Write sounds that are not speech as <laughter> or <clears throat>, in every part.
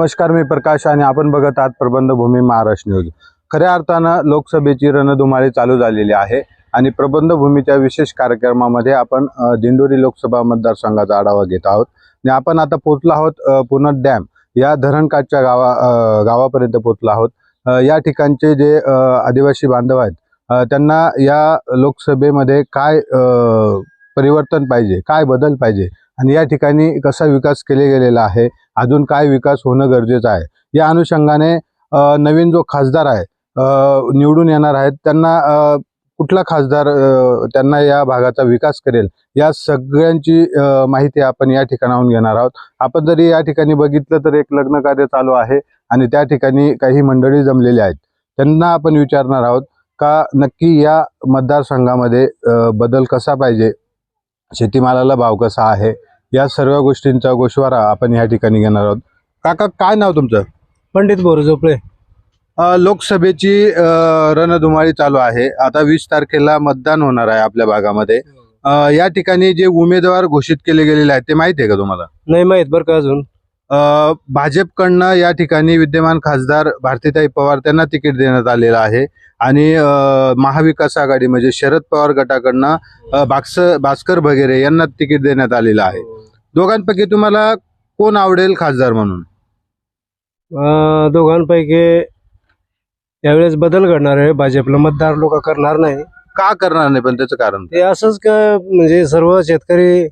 नमस्कार मी प्रकाश आणि आपण बघत आहात प्रबंधभूमी महाराष्ट्र न्यूज. खऱ्या अर्थानं लोकसभेची रणधुमाळी चालू झालेली आहे आणि प्रबंधभूमीच्या विशेष कार्यक्रमामध्ये आपण दिंडोरी लोकसभा मतदारसंघाचा आढावा घेत आहोत. आणि आपण आता पोहोचलो आहोत अ, डॅम या धरणकाठच्या गावा गावापर्यंत पोहोचलो आहोत. या ठिकाणचे जे आदिवासी बांधव आहेत त्यांना या लोकसभेमध्ये काय परिवर्तन पाहिजे काय बदल पाहिजे आणि या ठिकाणी कसा विकास केले गेलेला आहे अजून काय विकास होणं गरजेचं आहे. या अनुषंगाने नवीन जो खासदार आहे निवडून येणार आहेत त्यांना कुठला खासदार त्यांना या भागाचा विकास करेल या सगळ्यांची माहिती आपण या ठिकाणाहून घेणार आहोत. आपण जरी या ठिकाणी बघितलं तर एक लग्न कार्य चालू आहे आणि त्या ठिकाणी काही मंडळी जमलेली आहेत. त्यांना आपण विचारणार आहोत का नक्की या मतदारसंघामध्ये बदल कसा पाहिजे? शेतीमालाला भाव कसा आहे? या सर्व गोष्टींचा गोषवारा आपण या ठिकाणी घेणार आहोत. काका काय नाव तुमचं? पंडित बोर झोपळे लोकसभेची रणधुमाळी चालू आहे. आता वीस तारखेला मतदान होणार आहे आपल्या भागामध्ये. अ, या ठिकाणी जे उमेदवार घोषित केले गेलेले आहेत ते माहिती आहे का तुम्हाला? नाही माहीत बरं का अजून. भाजपकडनं या ठिकाणी विद्यमान खासदार भारतीताई पवार त्यांना तिकीट देण्यात आलेलं आहे. आणि महाविकास आघाडी म्हणजे शरद पवार गटाकडनं भाक्स भास्कर भगेरे यांना तिकीट देण्यात आलेलं आहे. दोघांपैकी तुम्हाला कोण आवडेल खासदार म्हणून? दोघांपैकी यावेळेस बदल घडणार आहे. भाजपला मतदार लोक करणार नाही. का करणार नाही? पण त्याचं कारण ते असंच का म्हणजे सर्व शेतकरी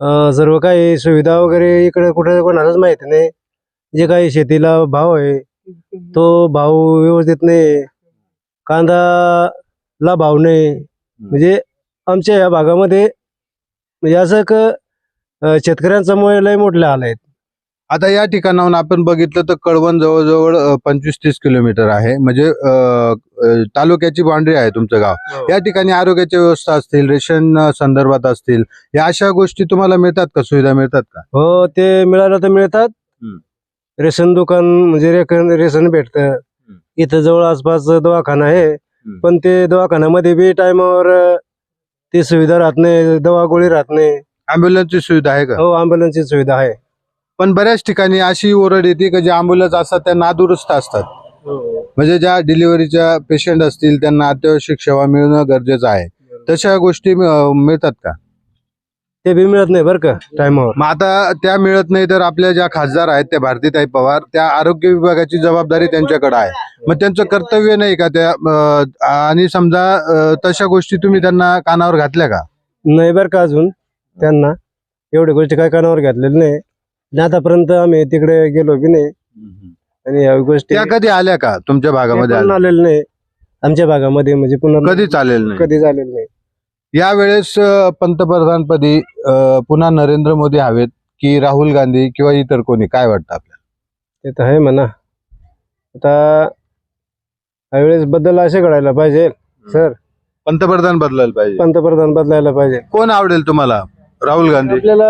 सर्व काही सुविधा वगैरे इकडे कुठे कोणालाच माहिती नाही जे काही शेतीला भाव आहे तो भाव व्यवस्थित नाही कांदाला भाव नाही. म्हणजे आमच्या या भागामध्ये म्हणजे असं क मुळे लय मोठले आले आहेत आता या ठिकाणाहून आपण बघितलं तर कळवण जवळजवळ पंचवीस तीस किलोमीटर आहे. म्हणजे तालुक्याची बाउंड्री आहे तुमचं गाव. या ठिकाणी आरोग्याच्या व्यवस्था असतील रेशन संदर्भात असतील या अशा गोष्टी तुम्हाला मिळतात का? सुविधा मिळतात का? हो ते मिळालं तर मिळतात. रेशन दुकान म्हणजे रेकन रेशन भेटतं. इथं जवळ आसपास दवाखाना आहे. पण ते दवाखान्यामध्ये बी टायमावर ती सुविधा राहत नाही दवा गोळी राहत नाही. अँब्युलन्सची सुविधा आहे का? हो अँब्युलन्सची सुविधा आहे. पण बऱ्याच ठिकाणी अशी ओरड येते की जे अँब्युलन्स असतात त्या नादुरुस्त असतात. म्हणजे ज्या डिलिव्हरीच्या पेशंट असतील त्यांना अत्यावश्यक सेवा मिळणं गरजेचं आहे. तशा गोष्टी मिळतात का? ते बी मिळत नाही बरं का टायमावर. मग आता त्या मिळत नाही तर आपल्या ज्या खासदार आहेत त्या भारतीताई पवार त्या आरोग्य विभागाची जबाबदारी त्यांच्याकडे आहे. मग त्यांचं कर्तव्य नाही का त्या अं, आणि समजा अं, तशा गोष्टी तुम्ही त्यांना कानावर घातल्या का? नाही बरं का अजून त्यांना. एवढ्या गोष्टी काय कानावर घातलेल्या नाही. आणि आतापर्यंत आम्ही तिकडे गेलो बी नाही. आणि या गोष्टी त्या कधी आल्या का? तुमच्या भागामध्ये आल्या? आलेलं नाही. आमच्या भागामध्ये म्हणजे पुन्हा कधी चालेल नाही? कधी झालेलं नाही. यावेळेस अं, पंतप्रधानपदी अं, पुन्हा नरेंद्र मोदी हवेत की राहुल गांधी किंवा इतर कोणी? काय वाटतं आपल्याला? ते तर आहे म्हणा. आता यावेळेस बदल असे घडायला पाहिजे सर. पंतप्रधान बदलायला पाहिजे. पंतप्रधान बदलायला पाहिजे. कोण आवडेल तुम्हाला? राहुल गांधी? आपल्याला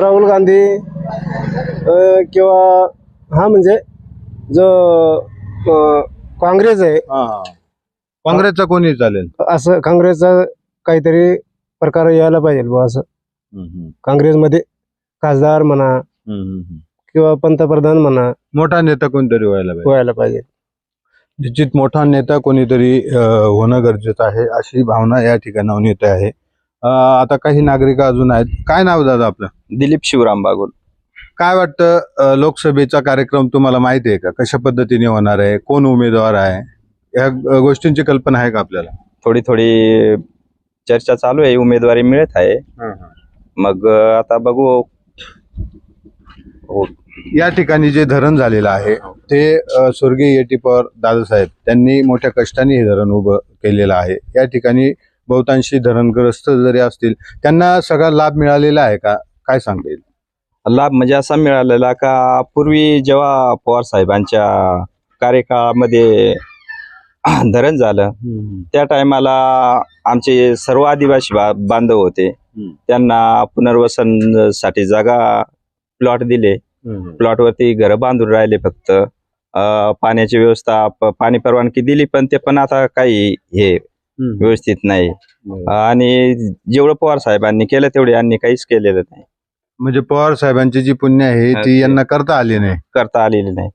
राहुल गांधी अं, किंवा हा म्हणजे जो काँग्रेस आहे. काँग्रेसचा कोणी चालेल? असं काँग्रेसचा काहीतरी प्रकार यायला पाहिजे बुवा असं. काँग्रेसमध्ये खासदार म्हणा. किंवा पंतप्रधान म्हणा मोठा नेता कोणतरी व्हायला पाहिजे. व्हायला पाहिजे. निश्चित मोठा नेता कोणीतरी होणं गरजेचं आहे अशी भावना या ठिकाणाहून येते आहे. आता काही नागरिक अजून आहेत. काय नाव दादा आपलं? दिलीप शिवराम बागुल. काय वाटतं लोकसभेचा कार्यक्रम तुम्हाला माहिती आहे का? कशा पद्धतीने होणार आहे? कोण उमेदवार आहे? या गोष्टींची कल्पना आहे का आपल्याला? थोडी थोडी चर्चा चालू आहे. उमेदवारी मिळत आहे. मग आता बघू. हो. या ठिकाणी जे धरण झालेलं आहे ते स्वर्गीय येटी पवार दादासाहेब त्यांनी मोठ्या कष्टाने हे धरण उभं केलेलं आहे. या ठिकाणी बहुतांशी धरणग्रस्त जरी असतील त्यांना सगळा लाभ मिळालेला आहे का? काय सांगता येईल? लाभ म्हणजे असा मिळालेला का पूर्वी जेव्हा पवार साहेबांच्या कार्यकाळामध्ये <clears throat> धरण झालं त्या टायमाला आमचे सर्व आदिवासी बांधव होते. त्यांना पुनर्वसनसाठी जागा प्लॉट दिले. प्लॉटवरती घरं बांधून राहिले फक्त. पाण्याची व्यवस्था पाणी परवानगी दिली पण ते पण आता काही हे व्यवस्थित नाही. आणि जेवढं पवार साहेबांनी केलं तेवढे यांनी काहीच केलेलं नाही. म्हणजे पवार साहेबांची जी पुण्य आहे ती ते- यांना करता आली नाही. करता आलेली नाही.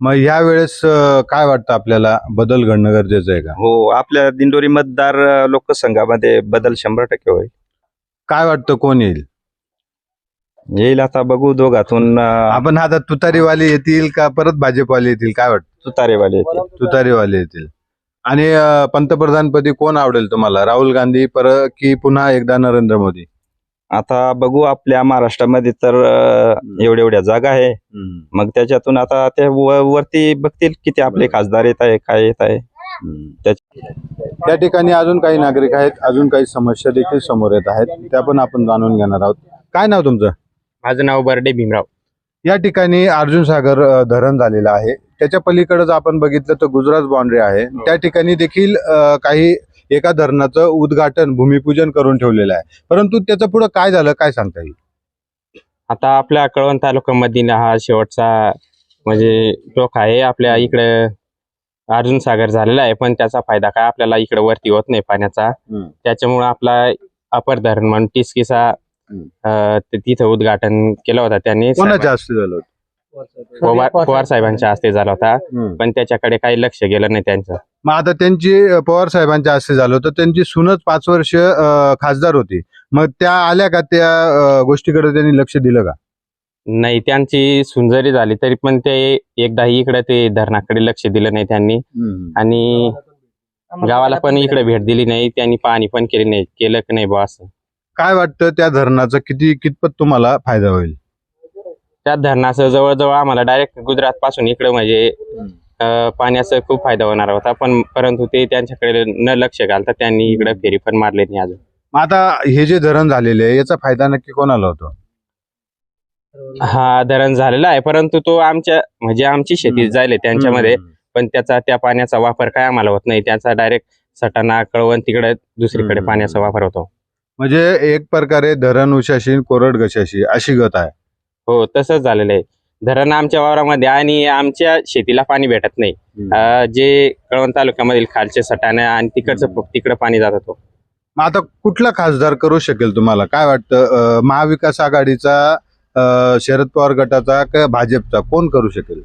मग ह्या वेळेस अं, काय वाटतं आपल्याला? बदल घडणं गरजेचं आहे का? हो आपल्या दिंडोरी मतदार अं, लोकसंघामध्ये बदल शंभर टक्के होईल. काय वाटतं? कोण येईल? येईल आता बघू दोघातून अं, आपण आता तुतारीवाले येतील का? परत भाजपवाले येतील? काय वाटतं? तुतारेवाले येतील. तुतारीवाले येतील. आणि अं, पंतप्रधानपदी कोण आवडेल तुम्हाला? राहुल गांधी पर की पुन्हा एकदा नरेंद्र मोदी? आता बघू आपल्या महाराष्ट्रामध्ये तर एवढ्या एवढ्या जागा आहे. मग त्याच्यातून आता ते व- वरती बघतील किती आपले खासदार येत आहे काय येत आहे. त्या ठिकाणी अजून काही नागरिक आहेत अजून काही समस्या देखील समोर येत आहेत त्या पण आपण जाणून घेणार आहोत. काय नाव तुमचं? माझं नाव बर्डे भीमराव. या ठिकाणी अर्जुन सागर धरण झालेलं आहे. त्याच्या पलीकडे जर आपण बघितलं तर गुजरात बाउंड्री आहे. त्या ठिकाणी देखील काही एका धरणाचं उद्घाटन भूमिपूजन करून ठेवलेलं आहे. परंतु त्याचं पुढे काय झालं काय सांगता येईल? आता आपल्या कळवण तालुक्यामध्ये हा शेवटचा म्हणजे टोक आहे. आपल्या इकडे अर्जुन सागर झालेला आहे पण त्याचा फायदा काय? आपल्याला इकडे वरती होत नाही पाण्याचा. त्याच्यामुळे आपला अपर धरण म्हणून टिसकीचा तिथं उद्घाटन केलं होता त्यांनी. कोणाच्या हस्ते झालं होतं? पवार साहेबांच्या हस्ते झाला होता. पण त्याच्याकडे काही लक्ष गेलं नाही त्यांचं. मग आता त्यांची पवार साहेबांच्या हस्ते झालं होतं. त्यांची सुनच पाच वर्ष खासदार होती. मग त्या आल्या का त्या गोष्टीकडे त्यांनी लक्ष दिलं का? नाही त्यांची सुंजरी झाली तरी पण ते एकदाही इकडे ते धरणाकडे लक्ष दिलं नाही त्यांनी. आणि गावाला पण इकडे भेट दिली नाही त्यांनी पाणी पण केली नाही केलं की नाही बुवा असं. काय वाटतं त्या धरणाचा? किती कितपत तुम्हाला फायदा होईल? त्या धरणाचं जवळजवळ आम्हाला डायरेक्ट गुजरात पासून इकडे म्हणजे पाण्याचा खूप फायदा होणार होता पण परंतु ते त्यांच्याकडे न लक्ष घालता त्यांनी इकडे फेरी पण मारली नाही अजून. मग आता हे जे धरण झालेले आहे याचा फायदा नक्की कोणाला होतो? हा धरण झालेला आहे परंतु तो आमच्या म्हणजे आमची शेती जायले त्यांच्यामध्ये पण त्याचा त्या पाण्याचा वापर काय आम्हाला होत नाही त्याचा डायरेक्ट सटाणा कळवण तिकडे दुसरीकडे. पाण्याचा वापर होतो. म्हणजे एक प्रकारे धरण उशाशी कोरड गशाशी अशी गत आहे. हो तसंच झालेलं आहे. धरण आमच्या वावरामध्ये आणि आमच्या शेतीला पाणी भेटत नाही. अं, जे कळवण तालुक्यामधील खालचे सटाणे आणि तिकडचं तिकडं पाणी जात होतो. मग आता कुठला खासदार करू शकेल तुम्हाला? काय वाटतं? अं, महाविकास आघाडीचा अं, शरद पवार गटाचा का भाजपचा? कोण करू शकेल?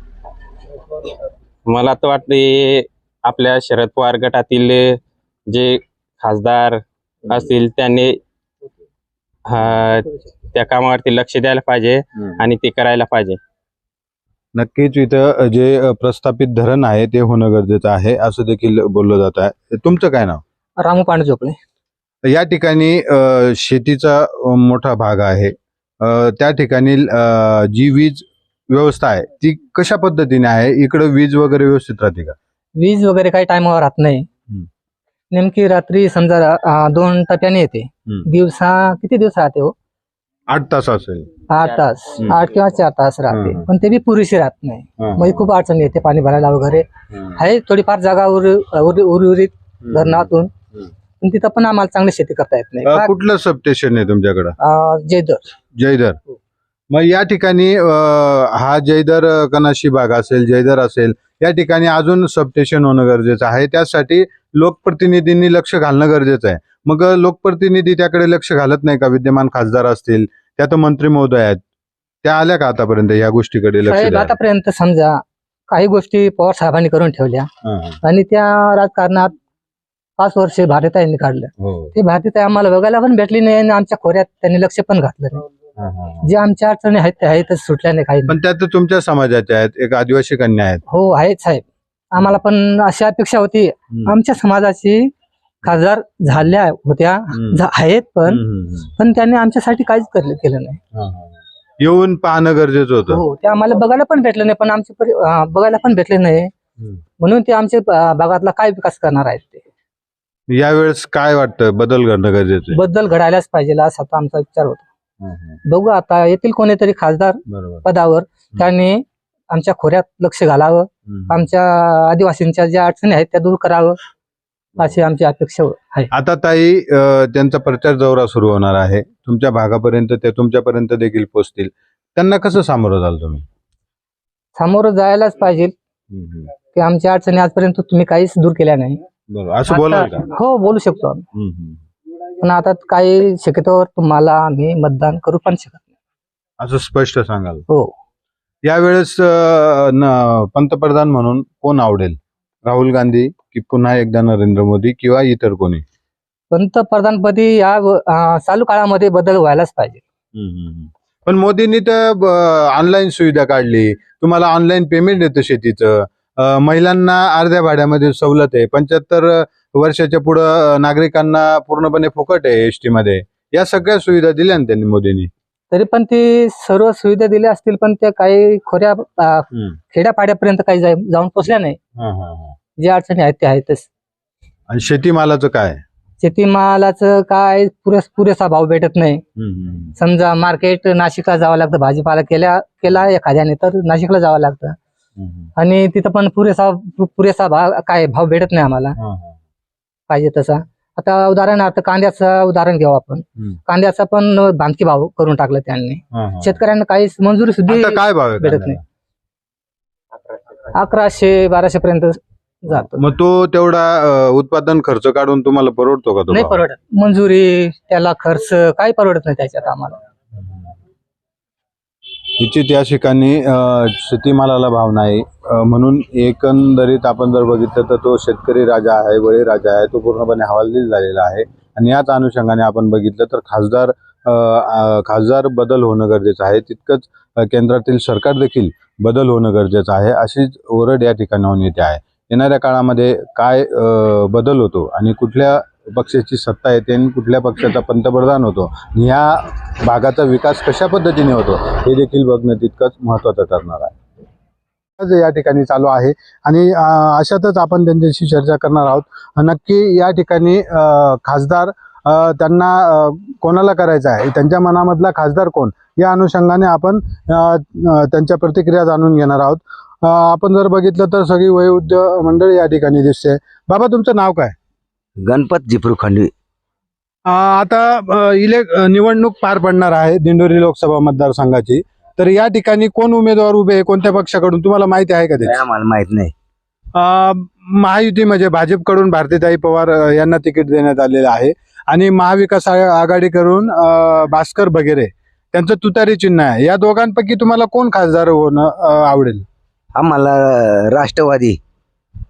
मला तर वाटते आपल्या शरद पवार गटातील जे खासदार असतील त्यांनी त्या कामावरती लक्ष द्यायला पाहिजे आणि ते करायला पाहिजे. नक्कीच इथं जे प्रस्थापित धरण आहे ते होणं गरजेचं आहे असं देखील बोललं जात आहे. तुमचं काय नाव? रामू पांडे या ठिकाणी शेतीचा मोठा भाग आहे. त्या ठिकाणी जी वीज व्यवस्था आहे ती कशा पद्धतीने आहे? इकडे वीज वगैरे व्यवस्थित राहते का? वीज वगैरे काही टायमावर राहत नाही. नेमकी रात्री समजा दोन टप्प्याने येते. दिवसा किती दिवस राहते हो? आठ तास असेल. आठ तास. आठ किंवा चार तास राहते. पण ते बी पुरेशी राहत नाही. म्हणजे खूप अडचण येते. पाणी भरायला वगैरे. आहे थोडीफार जागा उर- उर- उर्वरित धरणातून. पण तिथं पण आम्हाला चांगली शेती करता येत नाही. कुठलं सबस्टेशन आहे तुमच्याकडं? जयदर जयदर मग या ठिकाणी हा जयदर कनाशी भाग असेल जयदर असेल या ठिकाणी अजून सबस्टेशन होणं गरजेचं आहे. त्यासाठी लोकप्रतिनिधींनी लक्ष घालणं गरजेचं आहे. मग लोकप्रतिनिधी त्याकडे लक्ष घालत नाही का? विद्यमान खासदार असतील त्यात मंत्री महोदय आहेत त्या आल्या का आतापर्यंत या गोष्टीकडे लक्ष साहेब द्यायला? आतापर्यंत समजा काही गोष्टी पवार साहेबांनी करून ठेवल्या हां, हां. आणि त्या राजकारणात पाच वर्षे भारताईंनी काढलं हो. ते भारतीय आम्हाला बघायला पण भेटली नाही आणि आमच्या खोऱ्यात त्यांनी लक्ष पण घातलं नाही हां, हां, हां. जे आमच्या अडचणी आहेत त्या आहेतच सुटल्या नाही काही पण त्यात तुमच्या समाजाच्या आहेत एक आदिवासी कन्या आहेत हो आहेत साहेब आम्हाला पण अशी अपेक्षा होती हम्म. आमच्या समाजाची खासदार झाल्या होत्या. झा- आहेत पण. पण त्यांनी आमच्यासाठी काहीच करले- केलं नाही. येऊन पाहणं गरजेचं होतं हो ते आम्हाला बघायला पण भेटलं नाही पण आमचे परि- अं, बघायला पण भेटले नाही हम्म. म्हणून ते आमचे अं, भागातला काय विकास करणार आहेत ते यावेळेस काय वाटतं बदल करणं गरजेचं आहे? बद्दल घडायलाच पाहिजे असा आता आमचा विचार होता. बघू आता येतील कोणीतरी खासदार बरोबर पदावर त्यांनी आमच्या खोऱ्यात लक्ष घालावं. आमच्या आदिवासींच्या ज्या अडचणी आहेत त्या दूर करावं अशी आमची अपेक्षा आहे. आता ताई अ, त्यांचा प्रचार दौरा सुरू होणार आहे तुमच्या भागापर्यंत ते तुमच्यापर्यंत देखील पोहोचतील त्यांना कसं सामोरं जाल तुम्ही? सामोरं जायलाच पाहिजे. की आमच्या अडचणी आजपर्यंत तुम्ही काहीच दूर केल्या नाही. बरोबर असं बोलाल का? आता- हो बोलू शकतो आम्ही. हम्म, हम्म. पण आता काही शक्यतोवर तुम्हाला आम्ही मतदान करू पण शकत नाही. असं स्पष्ट सांगाल? हो. यावेळेस अ, न- पंतप्रधान म्हणून कोण आवडेल? राहुल गांधी की पुन्हा एकदा नरेंद्र मोदी किंवा इतर कोणी? पंतप्रधानपदी या अं, चालू काळामध्ये बदल व्हायलाच पाहिजे. पण मोदींनी तर ऑनलाईन सुविधा काढली. तुम्हाला ऑनलाईन पेमेंट येतं शेतीचं. अ, महिलांना अर्ध्या भाड्यामध्ये सवलत आहे. पंच्याहत्तर वर्षाच्या पुढं अ, नागरिकांना पूर्णपणे फुकट आहे एसमध्ये या सगळ्या सुविधा दिल्या ना त्यांनी मोदींनी? तरी पण ती सर्व सुविधा दिल्या असतील पण त्या काही खोऱ्या खेड्यापाड्यापर्यंत काही जाऊन पोचल्या नाही. जे अडचणी आहेत त्या आहेतच. आणि शेतीमालाचं काय? शेतीमालाचं काय पुरेस पुरेसा भाव भेटत नाही. समजा मार्केट नाशिकला जावं लागतं भाजीपाला केल्या केला एखाद्याने तर नाशिकला जावं लागतं. आणि तिथं पण पुरेसा पुरेसा भाव काय भाव भेटत नाही आम्हाला. पाहिजे तसा. आता उदाहरणार्थ कांद्याचं उदाहरण घेऊ आपण. कांद्याचा पण भांडकी भाव करून टाकला त्यांनी शेतकऱ्यांना काही मंजुरी सुद्धा आता काय भाव आहे भेटत कांद्याला? अकराशे बाराशे पर्यंत जातो मग तो तेवढा अ, उत्पादन खर्च काढून तुम्हाला परवडतो का तो नाही भाव? परवडत मंजुरी त्याला खर्च काही परवडत नाही त्याच्यात आम्हाला निश्चित या ठिकाणी शेतीमालाला भाव नाही. म्हणून एकंदरीत आपण जर बघितलं तर तो शेतकरी राजा आहे बळी राजा आहे तो पूर्णपणे हवालदिल झालेला आहे. आणि याच अनुषंगाने आपण बघितलं तर खासदार खासदार बदल होणं गरजेचं आहे. तितकंच केंद्रातील सरकार देखील बदल होणं गरजेचं आहे. अशीच ओरड या ठिकाणाहून येते आहे. येणाऱ्या काळामध्ये काय बदल होतो आणि कुठल्या पक्षाची सत्ता येते आणि कुठल्या पक्षाचा पंतप्रधान होतो आणि ह्या भागाचा विकास कशा पद्धतीने होतो हे देखील बघणं तितकंच महत्त्वाचं ठरणार आहे. या ठिकाणी चालू आहे आणि अशातच आपण त्यांच्याशी चर्चा करणार आहोत. नक्की या ठिकाणी खासदार त्यांना कोणाला करायचं आहे? त्यांच्या मनामधला खासदार कोण? या अनुषंगाने आपण त्यांच्या प्रतिक्रिया जाणून घेणार आहोत. आपण जर बघितलं तर सगळी वयोवृद्ध मंडळी या ठिकाणी दिसते. बाबा तुमचं नाव काय? गणपत जिप्रू खंडवी. आता इले निवडणूक पार पडणार आहे दिंडोरी लोकसभा मतदारसंघाची. तर या ठिकाणी कोण उमेदवार उभे आहे? कोणत्या पक्षाकडून? तुम्हाला माहिती आहे का ते आम्हाला माहीत नाही. महायुती म्हणजे भाजपकडून भारतीताई पवार यांना तिकीट देण्यात आलेलं आहे. आणि महाविकास आघाडीकडून भास्कर बगेरे त्यांचं तुतारी चिन्ह आहे. या दोघांपैकी तुम्हाला कोण खासदार होणं आवडेल? आम्हाला राष्ट्रवादी.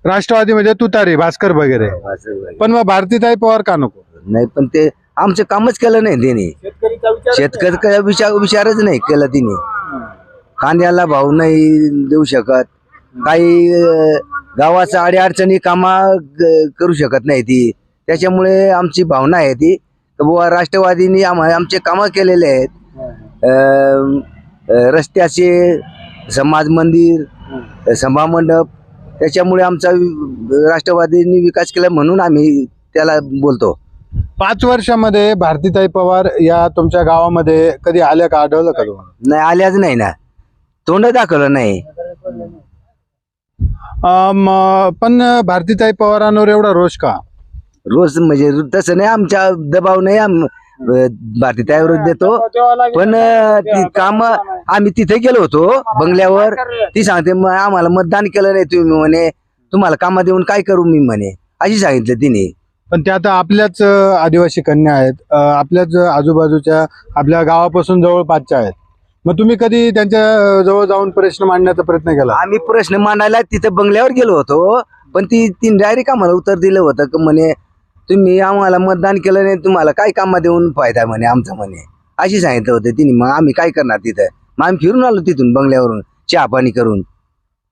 राष्ट्रवादी म्हणजे तुतारी भास्कर बगेरे पण मग भारतीताई पवार का नको? नाही पण ते आमचं कामच केलं नाही त्याने. शेतकरी विचार विचारच नाही केलं तिने कांद्याला भाव नाही देऊ शकत. काही गावाचं अडीअडचणी कामा ग- करू शकत नाही ती. त्याच्यामुळे आमची भावना आहे ती. तर बुवा राष्ट्रवादीने आमचे कामं केलेले आहेत. रस्त्याचे समाज मंदिर सभा मंडप त्याच्यामुळे आमचा वि- राष्ट्रवादीने विकास केला म्हणून आम्ही त्याला बोलतो. पाच वर्षामध्ये भारतीताई पवार या तुमच्या गावामध्ये कधी आल्या का? आढळलं का तुम्हाला? नाही आल्याच नाही ना. तोंड दाखवलं नाही. पण भारतीताई पवारांवर एवढा रोष का? रोज म्हणजे तसं नाही आमच्या दबाव नाही आम भारती त्यावर देतो. पण काम आम्ही तिथे गेलो होतो बंगल्यावर. ती सांगते "मग आम्हाला मतदान केलं नाही तुम्ही म्हणे. तुम्हाला कामा देऊन काय करू मी म्हणे. अशी सांगितलं तिने. पण त्या आता आपल्याच आदिवासी कन्या आहेत. आपल्याच आजूबाजूच्या आपल्या गावापासून जवळपासच्या आहेत. मग तुम्ही कधी त्यांच्या जवळ जाऊन प्रश्न मांडण्याचा प्रयत्न केला? आम्ही प्रश्न मांडायला तिथे बंगल्यावर गेलो होतो. पण ती ती डायरेक्ट आम्हाला उत्तर दिलं होतं की म्हणे तुम्ही आम्हाला मतदान केलं नाही तुम्हाला काय कामा देऊन फायदा म्हणे आमचा म्हणे. अशी सांगितलं होतं तिने. मग आम्ही काय करणार तिथं? मग आम्ही फिरून आलो तिथून बंगल्यावरून चहा पाणी करून.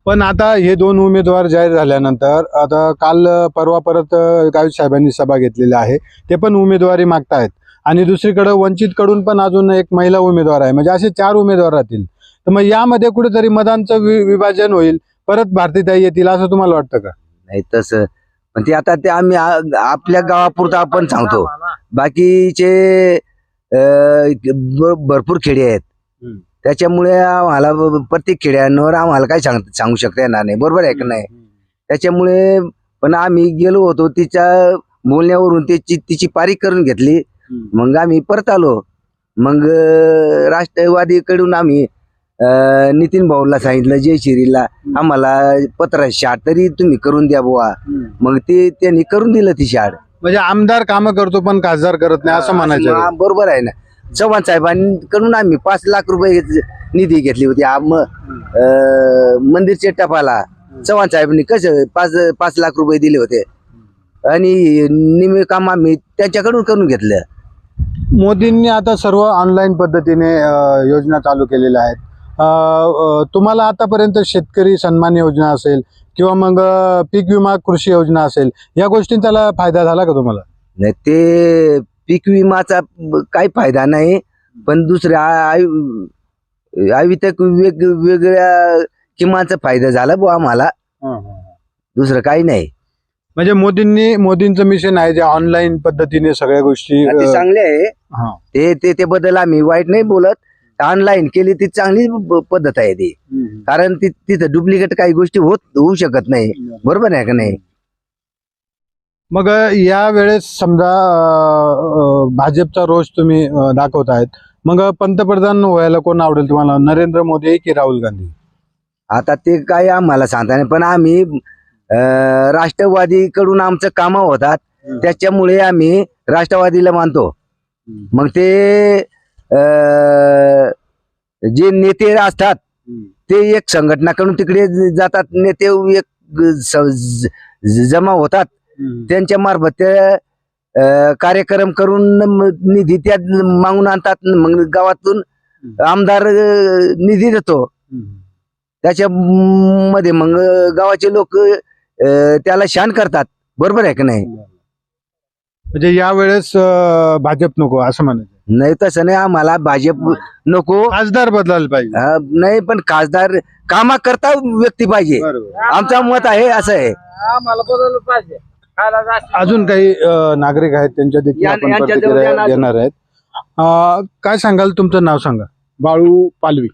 पण आता हे दोन उमेदवार जाहीर झाल्यानंतर आता काल परवा परत गावित साहेबांनी सभा घेतलेली आहे. ते पण उमेदवारी मागतायत. आणि दुसरीकडे वंचित कडून पण अजून एक महिला उमेदवार आहे. म्हणजे असे चार उमेदवार राहतील. तर मग यामध्ये कुठेतरी मतांचं विभाजन होईल. परत भारतीताई येतील असं तुम्हाला वाटतं का? नाही तसं पण ते आता ते आम्ही आपल्या गावापुरतं आपण सांगतो. बाकीचे भरपूर खेडे आहेत. त्याच्यामुळे आम्हाला प्रत्येक खेड्यांवर आम्हाला काय सांग सांगू शकता येणार नाही. बरोबर आहे का नाही? त्याच्यामुळे पण आम्ही गेलो होतो तिच्या बोलण्यावरून त्याची तिची पारी करून घेतली. मग आम्ही परत आलो. मग राष्ट्रवादीकडून आम्ही नितीन भाऊला सांगितलं जयशिरीला आम्हाला पत्र शाट तरी तुम्ही करून द्या बुवा. मग ते त्यांनी करून दिलं ती शाड. म्हणजे आमदार कामं करतो पण खासदार करत नाही असं म्हणायचं हा, बरोबर आहे ना. चव्हाण साहेबांकडून आम्ही पाच लाख रुपये घेत- निधी घेतली होती. आम- अं, मंदिरच्या टपाला चव्हाण साहेबांनी कसं पाच पाच लाख रुपये दिले होते. आणि निमे काम आम्ही त्यांच्याकडून करून घेतलं. मोदींनी आता सर्व ऑनलाईन पद्धतीने अ, योजना चालू केलेल्या आहेत. तुम्हाला आतापर्यंत शेतकरी सन्मान योजना असेल किंवा मग पीक विमा कृषी योजना असेल या गोष्टींचा त्याला फायदा झाला का तुम्हाला? नाही ते पीक विमाचा काही फायदा नाही पण दुसऱ्या आयु आयुतक वेग वेगळ्या किमाचा फायदा झाला बुवा आम्हाला. दुसरं काही नाही. म्हणजे मोदींनी मोदींचं मिशन आहे जे ऑनलाईन पद्धतीने सगळ्या गोष्टी ते चांगले आहे. ते ते ते बद्दल आम्ही वाईट नाही बोलत. ऑनलाईन केली ती चांगली पद्धत आहे ती. कारण ती तिथं डुप्लिकेट काही गोष्टी होत होऊ शकत नाही. बरोबर आहे का नाही? मग या वेळेस समजा भाजपचा रोष तुम्ही दाखवत आहेत. मग पंतप्रधान व्हायला कोण आवडेल तुम्हाला? नरेंद्र मोदी की राहुल गांधी? आता ते काय आम्हाला सांगता नाही पण आम्ही राष्ट्रवादीकडून आमचं कामं होतात. त्याच्यामुळे आम्ही राष्ट्रवादीला मानतो. मग ते जे नेते असतात ते एक संघटना करून तिकडे जातात. नेते एक जमा होतात. त्यांच्या मार्फत ते कार्यक्रम करून निधी त्या मागून आणतात. मग गावातून आमदार निधी देतो. त्याच्या मध्ये मग गावाचे लोक त्याला शान करतात. बरोबर आहे का नाही? म्हणजे या वेळेस अ, भाजप नको असं म्हणायचं. नाही तसं नाही आम्हाला भाजप नको. खासदार बदलायला पाहिजे. अं, नाही पण खासदार कामा करता व्यक्ती पाहिजे. आमचं मत आहे असं आहे. अजून काही अ, नागरिक आहेत त्यांच्या देखील या- आपण यांच्या प्रतिक्रिया जवळ या- घेणार आहेत. अ, काय सांगाल तुमचं नाव सांगा. बाळू पालवी.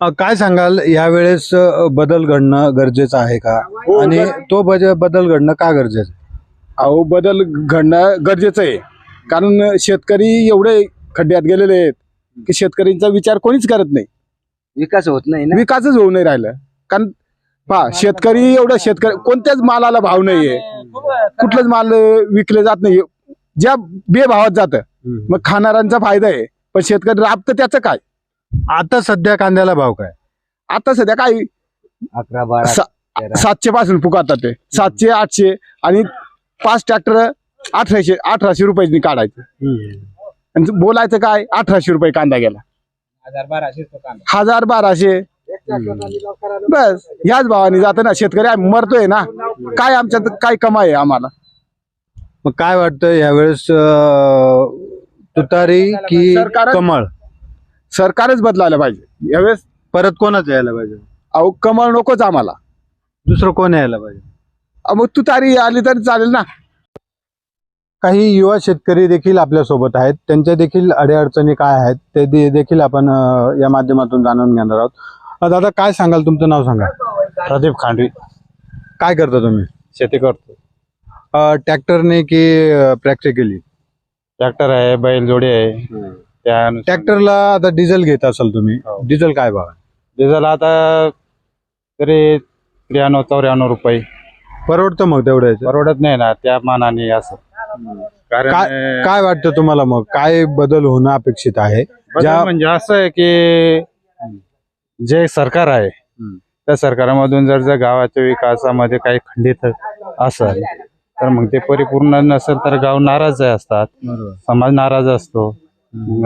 अ, काय सांगाल यावेळेस अ, बदल घडणं गरजेचं आहे का? आणि तो बज- बदल घडणं का गरजेचं आहे? अहो बदल घडणं गरजेचं आहे. कारण शेतकरी एवढे खड्ड्यात गेलेले आहेत की शेतकऱ्यांचा विचार कोणीच करत नाही. विकास होत नाही ना. विकासच होऊ नाही राहिलं. कारण पहा शेतकरी एवढं शेतकरी कोणत्याच मालाला भाव नाहीये. कुठलंच माल विकले जात नाही ज्या बेभावात जातं मग खाणाऱ्यांचा फायदा आहे. पण शेतकरी राबतं त्याचं काय? आता सध्या कांद्याला भाव काय? आता सध्या काय? अकरा बारा सा- तेरा. सातशे पासून पुकारतात ते. सातशे आठशे आणि पाच ट्रॅक्टर अठराशे अठराशे रुपयांनी काढायचं. आणि बोलायचं काय? अठराशे रुपये कांदा गेला. हजार बाराशे बस ह्याच भावाने जातं ना शेतकरी आम्ही मरतोय ना. काय आमच्यात काय कमाई आहे आम्हाला? मग काय वाटतं यावेळेस तुतारी की सरकारच- कमळ? सरकारच बदलायला पाहिजे. यावेळेस परत कोणाच यायला पाहिजे? अहो कमळ नकोच आम्हाला. दुसरं कोण यायला पाहिजे? अहो, मग तू तारी आली तरी चालेल ना. काही युवा शेतकरी देखील आपल्यासोबत आहेत. त्यांच्या देखील अडीअडचणी काय आहेत ते दे- देखील आपण या माध्यमातून जाणून घेणार आहोत. दादा काय सांगाल? तुमचं नाव सांगा. प्रदीप खांडवी. काय करता तुम्ही? शेती करतो. ट्रॅक्टरने की प्रॅक्टिकली ट्रॅक्टर आहे बैलजोडी आहे. त्या ट्रॅक्टरला आता डिझेल घेत असाल तुम्ही. डिझेल काय भाव आहे? डिझेल आता तरी त्र्याण्णव चौऱ्याण्णव रुपये. परवडतं मग तेवढं? परवडत नाही ना त्या मानाने असं. काय- वाटतं तुम्हाला मग? काय बदल होणं अपेक्षित आहे? बदल म्हणजे असं आहे की जे सरकार आहे त्या सरकारामधून जर जर गावाच्या विकासामध्ये काही खंडित असेल तर मग ते परिपूर्ण नसेल तर गाव नाराज असतात. समाज नाराज असतो.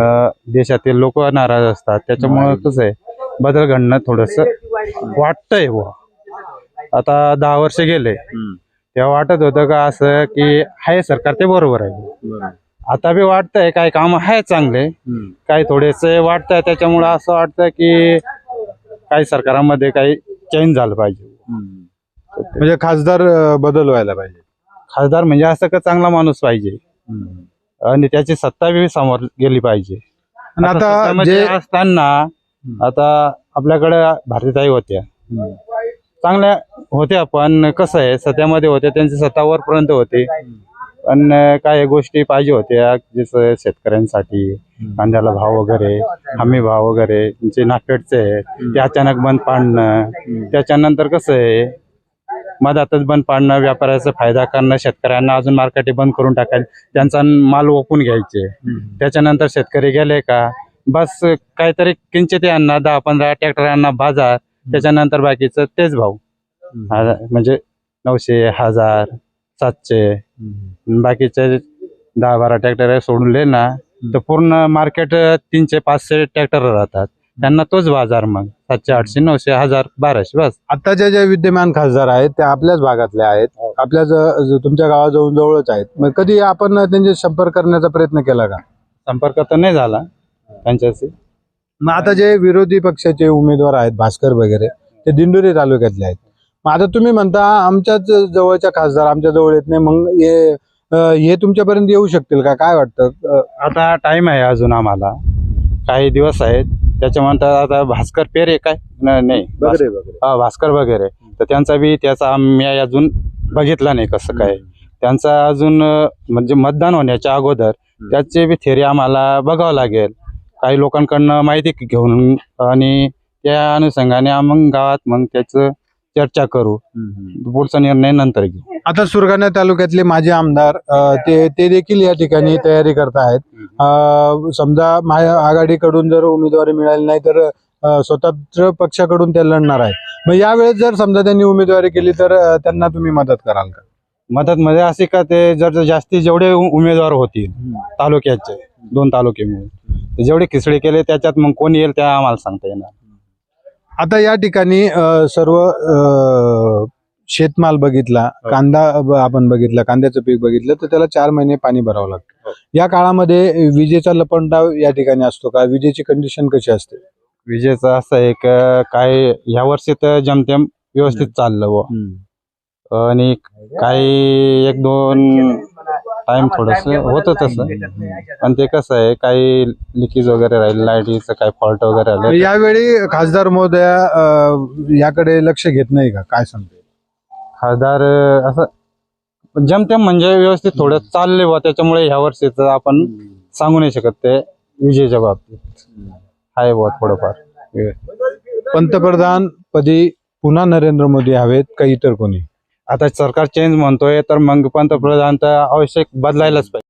अं, देशातील लोक नाराज असतात. त्याच्यामुळं कसं आहे. बदल घडणं थोडस वाटतंय बुवा. आता दहा वर्ष गेले. तेव्हा वाटत होतं का असं की आहे सरकार ते बरोबर आहे. आता बी वाटतंय काही काम आहे चांगले. काही थोडेसे वाटतंय त्याच्यामुळं असं वाटतं की काही सरकारामध्ये काही चेंज झालं पाहिजे. म्हणजे खासदार अ, बदल व्हायला पाहिजे. खासदार म्हणजे असं का चांगला माणूस पाहिजे. आणि त्याची सत्ता बी समोर गेली पाहिजे. आणि आता सत्तामध्ये जे असताना आता आपल्याकडे भारतीताई होत्या. चांगल्या होत्या पण कसं आहे सत्यामध्ये होत्या त्यांची सत्ता वरपर्यंत होते. पण काय गोष्टी पाहिजे होत्या जसं शेतकऱ्यांसाठी कांद्याला भाव वगैरे हमी भाव वगैरे जे नाफेडचे आहे ते अचानक बंद पाडणं. त्याच्यानंतर कसं आहे मधातच बंद पाडणं व्यापाऱ्याचा फायदा करणं शेतकऱ्यांना अजून मार्केट बंद करून टाकायला त्यांचा माल ओपून घ्यायचे. त्याच्यानंतर शेतकरी गेले का बस काहीतरी किंचित यांना दहा पंधरा ट्रॅक्टरांना बाजार त्याच्यानंतर बाकीचं तेच भाव हा- म्हणजे नऊशे हजार सातशे. बाकीचे दहा बारा ट्रॅक्टर सोडले ना तर पूर्ण मार्केट तीनशे पाचशे ट्रॅक्टर राहतात. त्यांना तोच बाजार मग सातशे आठशे नऊशे हजार बाराशे बस. आताच्या ज्या विद्यमान खासदार आहेत ते आपल्याच भागातले आहेत. आपल्या ज- ज- तुमच्या गावाजवळ जवळच आहेत. मग कधी आपण त्यांचे संपर्क करण्याचा प्रयत्न केला का? संपर्क तर नाही झाला त्यांच्याशी. मग आता जे विरोधी पक्षाचे उमेदवार आहेत भास्कर वगैरे ते दिंडोरी तालुक्यातले आहेत. मग आता तुम्ही म्हणता आमच्याच जवळच्या खासदार आमच्या जवळ येत नाही मग हे हे तुमच्यापर्यंत येऊ शकतील का? काय वाटतं? आता टाइम आहे अजून आम्हाला. काही दिवस आहेत. त्याच्यानंतर आता भास्कर पेर आहे काय नाही. भास्कर वगैरे. तर त्यांचा बी त्याचा मी अजून बघितला नाही कसं काय. त्यांचा अजून म्हणजे मतदान होण्याच्या अगोदर त्याचे बी थेरी आम्हाला बघावं लागेल. काही लोकांकडनं माहिती घेऊन आणि त्या अनुषंगाने मग गावात मग त्याचं चर्चा करू. पुढचा निर्णय नंतर घेऊ. आता सुरगाणा तालुक्यातले माजी आमदार ते ते देखील या ठिकाणी तयारी करत आहेत. समजा आघाडीकडून जर उमेदवारी मिळाली नाही तर स्वतंत्र पक्षाकडून ते लढणार आहेत. मग यावेळेस जर समजा त्यांनी उमेदवारी केली तर त्यांना तुम्ही मदत कराल का? मदत मध्ये असे का ते जर जास्ती जेवढे उमेदवार होतील तालुक्याचे दोन तालुके मिळून ते जेवढे खिचडे केले त्याच्यात मग कोण येईल त्या आम्हाला सांगता येणार. आता या ठिकाणी अं, सर्व अं, शेतमाल बघितला कांदा ब- आपण बघितला कांद्याचं पीक बघितलं तर त्याला चार महिने पाणी भरावं लागतं. या काळामध्ये विजेचा लपंडाव या ठिकाणी असतो का? विजेची कंडिशन कशी असते? विजेचं असं आहे का काय ह्या वर्षी तर जमतेम व्यवस्थित चाललं बुवा. आणि काही एक दोन टाइम थोडस होतं तसं. पण ते कसं आहे काही लिकेज वगैरे राहील लाईटीचं काही फॉल्ट वगैरे आलं यावेळी खासदार महोदया अं, याकडे लक्ष घेत नाही का? काय सांगते? खासदार अं, असं जमतेम म्हणजे व्यवस्थित थोडं चालले बुवा त्याच्यामुळे ह्या वर्षीच आपण सांगू नाही शकत ते विजेच्या बाबतीत. आहे बुवा थोडंफार. पंतप्रधान पदी पुन्हा नरेंद्र मोदी हवेत का इतर कोणी? आता सरकार चेंज म्हणतोय तर मग पंतप्रधान तर आवश्यक बदलायलाच पाहिजे.